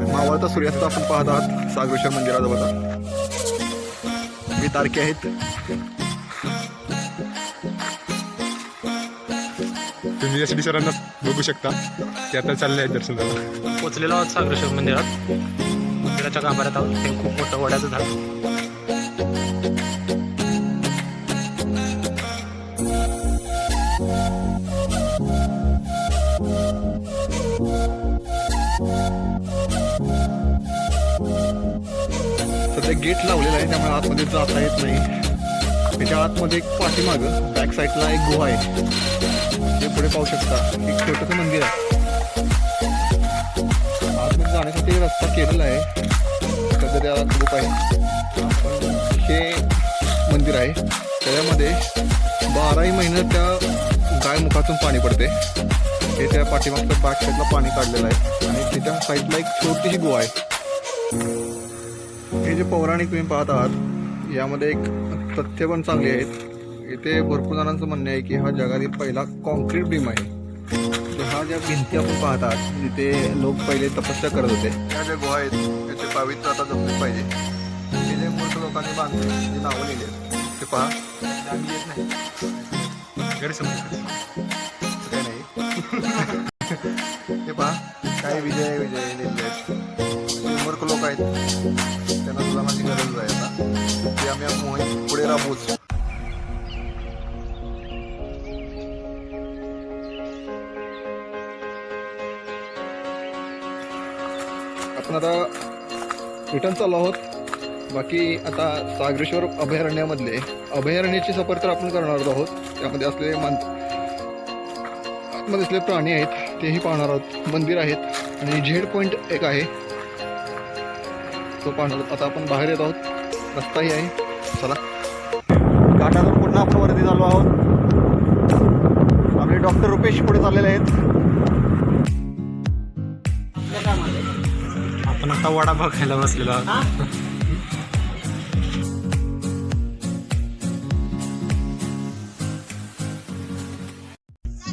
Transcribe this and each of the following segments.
मावळता सूर्यास्त आपण पाहत आहात. सागरेश्वर मंदिराजवळ मी तारखे आहेत. तुम्ही एस डी सरांना बघू शकता. ते आता चालले आहेत दर्शनाला. पोचलेलो आहोत सागरेश्वर मंदिरात. मंदिराच्या गाभाऱ्यात आहोत. ते खूप मोठं वड्याचं झाड. सध्या गेट लावलेलं आहे त्यामुळे आतमध्ये जाता येत नाही. त्याच्या आतमध्ये एक पाठीमागं बॅक साईडला एक गुहा आहे. ते पुढे पाहू शकता एक छोटंसं मंदिर आहे. आतमध्ये जाण्यासाठी रस्ता केलेला आहे. सध्या त्याला ग्रुप आहे. हे मंदिर आहे. त्याच्यामध्ये बाराही महिन्यात त्या गायमुखातून पाणी पडते. हे त्या पाठीमागच्या बॅक साईडला पाणी काढलेलं आहे. आणि त्याच्या साईडला एक छोटीशी गुहा आहे. हे जे पौराणिक तुम्ही पाहत आहात यामध्ये एक तथ्य पण चांगली आहेत. इथे भरपूर जणांचं म्हणणं आहे की हा जगातील पहिला कॉन्क्रीट बीम आहे. तर हा ज्या भिंती आपण पाहत आहात तिथे लोक पहिले तपस्या करत होते या ज्या गुहा आहेत त्याचे पावित्र्य आता जपले पाहिजे. हे जे मूर्ख लोकांनी बांधले जे नावं लिहिली ते पहा. नाही हे पहा. काय विजय विजय लिहिले मूर्ख लोक आहेत. त्यांना सुद्धा माझी गरज आहे आता. की आम्ही मोहित पुढे राबवूच आपण आता रिटर्न चाललो आहोत. बाकी आता सागरेश्वर अभयारण्यामधले. अभयारण्याची सफर तर आपण करणार आहोत. त्यामध्ये असलेले मान आतमध्ये असलेले प्राणी आहेत तेही पाहणार आहोत. मंदिर आहेत. आणि झेड पॉईंट एक आहे. तो पाहणार आता आपण बाहेर येत आहोत. रस्ताही आहे. चला. घाटातून पुन्हा आपण वरती चाललो आहोत. आपले डॉक्टर रुपेश पुढे चाललेले आहेत. आपण आता वडा बघायला बसलेलो आहोत.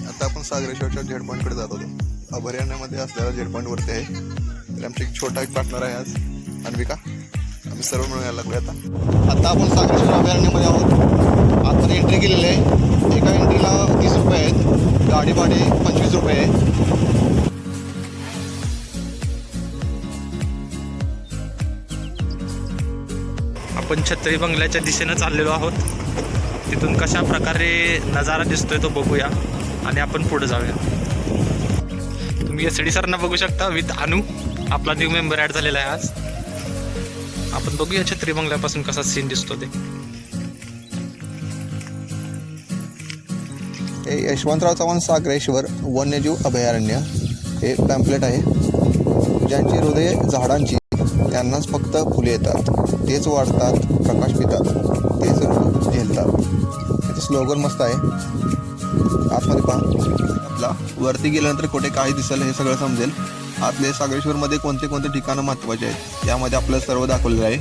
आता आपण सागरेश्वरच्या झेड पॉईंटकडे जात होतो. अभयारण्यामध्ये असलेल्या झेड पॉईंटवरती आहे. तर आमची एक छोटा एक पार्टनर आहे आज अन्विका. आम्ही सर्व मिळून यायला लागलो आता. आता आपण सागरेश्वर अभयारण्यामध्ये आहोत. आपण एंट्री केलेली आहे. एका एंट्रीला तीस रुपये आहेत. गाडी भाडे पंचवीस रुपये आहे. आपण छत्री बंगल्याच्या दिशेनं चाललेलो आहोत. तिथून कशा प्रकारे नजारा दिसतोय तो बघूया आणि आपण पुढे जाऊया. तुम्ही एस डी सरांना बघू शकता विथ अनु. आपला न्यू मेंबर ॲड झालेला आहे आज. आपण बघूया छत्री बंगल्यापासून कसा सीन दिसतो ते. हे यशवंतराव चव्हाण सागरेश्वर वन्यजीव अभयारण्य. हे पॅम्पलेट आहे. ज्यांची हृदय झाडांची त्यांनाच फक्त फुले येतात. तेच वाढतात प्रकाश पितात. तेच झेलतात. त्याचं स्लोगन मस्त आहे. आतमध्ये पहा. आपला वरती गेल्यानंतर कुठे काही दिसेल हे सगळं समजेल. आतले सागरेश्वरमध्ये कोणते कोणते ठिकाणं महत्त्वाचे आहेत? यामध्ये आपल्याला सर्व दाखवलेलं आहे.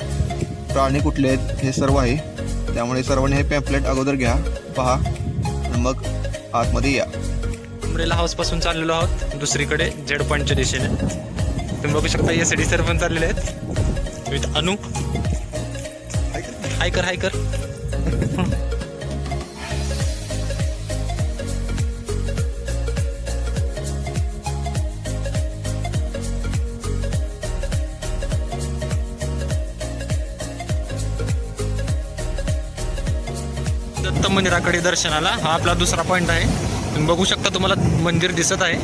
प्राणी कुठले आहेत हे सर्व आहे. त्यामुळे सर्वांनी हे पॅम्पलेट अगोदर घ्या पहा आणि मग आतमध्ये या. अमरेला हाऊसपासून चाललेलो आहोत. दुसरीकडे जेड पॉईंटच्या दिशेने. तुम्ही बघू शकता एस डी सर पण चाललेले आहेत. विथ अनु. हाय कर. मंदिराकडे दर्शनाला हा आपला दुसरा पॉईंट आहे. तुम्ही बघू शकता तुम्हाला मंदिर दिसत आहे.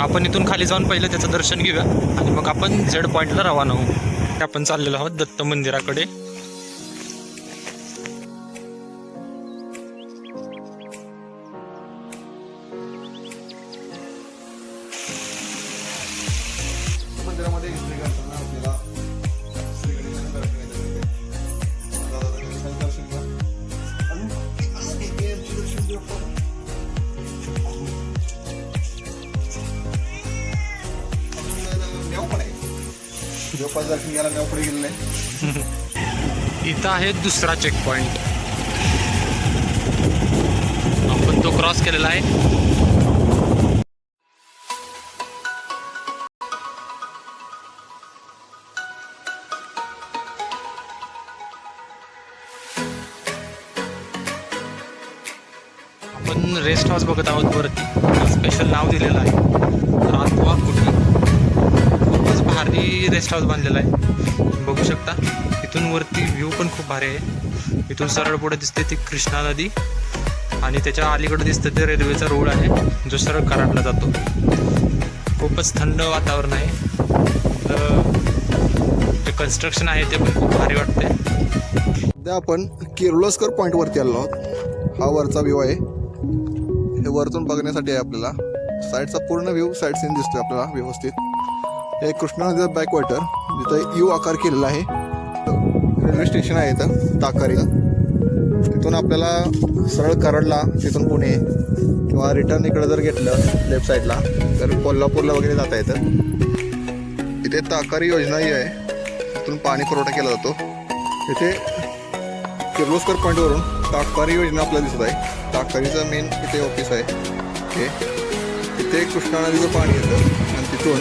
आपण इथून खाली जाऊन पहिलं त्याचं दर्शन घेऊया. आणि मग आपण झेड पॉईंटला रवाना होऊ. आपण चाललेलो आहोत दत्त मंदिराकडे. गेलं नाही इथं आहे दुसरा चेक पॉईंट आपण तो क्रॉस केलेला आहे. आपण रेस्ट हाऊस बघत आहोत वरती. स्पेशल नाव दिलेलं आहे. रेस्ट हाऊस बांधलेला आहे. बघू शकता इथून वरती व्ह्यू पण खूप भारी आहे. इथून सरळ पुढे दिसते ती कृष्णा नदी आणि त्याच्या अलीकडे दिसतं ते रेल्वेचा रोड आहे जो सरळ कराडला जातो. खूपच थंड वातावरण आहे. तर जे कन्स्ट्रक्शन आहे ते पण खूप भारी वाटते सध्या आपण किर्लोस्कर पॉईंटवरती आलो आहोत. हा वरचा व्ह्यू आहे. हे वरतून बघण्यासाठी आहे आपल्याला. साईडचा पूर्ण व्ह्यू साईड सीन दिसतोय आपल्याला व्यवस्थित. हे कृष्णा नदीचा बॅकवॉटर जिथं यू आकार केलेला आहे. रेल्वे स्टेशन आहे इथं ताकारीला तिथून आपल्याला सरळ कराडला तिथून पुणे किंवा रिटर्न इकडं जर घेतलं लेफ्ट साईडला तर कोल्हापूरला वगैरे जाता येतं. इथे ताकारी योजनाही आहे. तिथून पाणी पुरवठा केला जातो. इथे किर्लोस्कर पॉईंटवरून ताकारी योजना आपल्याला दिसत आहे. ताकारीचं मेन इथे ऑफिस आहे. हे. इथे कृष्णा नदीचं पाणी येतं. तिथून.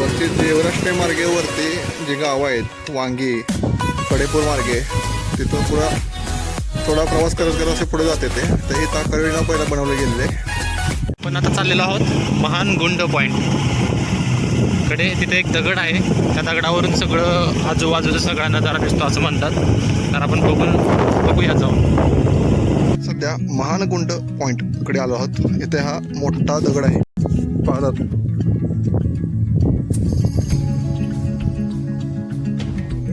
वरती देवराष्ट्रीय मार्गेवरती जी गावं आहेत वांगी कडेपूर मार्गे तिथून पुढं थोडा प्रवास करत करत असे पुढे जाते ते. तर ही योजना पहिला बनवली गेलेली. पण आता चाललेलो आहोत महान गुंड पॉईंटकडे तिथे एक दगड आहे. त्या दगडावरून सगळं आजूबाजूचा सगळा नजारा दिसतो असं म्हणतात. तर आपण बघून बघूया जाऊन. सध्या महानकुंड पॉईंटकडे आलो आहोत. इथे हा मोठा दगड आहे. पाहतात.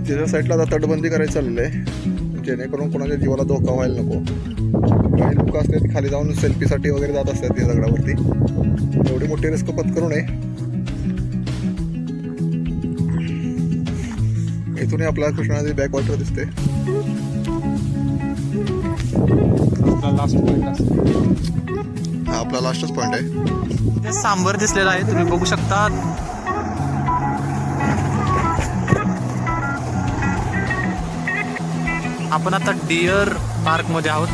तिच्या साईडला आता तटबंदी करायची चाललेली आहे जेणेकरून कोणाच्या जीवाला धोका व्हायला नको. काही लोक असतात खाली जाऊन सेल्फीसाठी वगैरे जात असतात त्या दगडावरती. एवढी मोठी रिस्क पत्करू नये. इथूनही आपला कृष्णा नदी बॅक वॉटर दिसते. लास्ट पॉईंट हा आपला लास्टच पॉईंट आहे. ते सांबर दिसलेलं आहे तुम्ही बघू शकता. आपण आता डिअर पार्कमध्ये आहोत.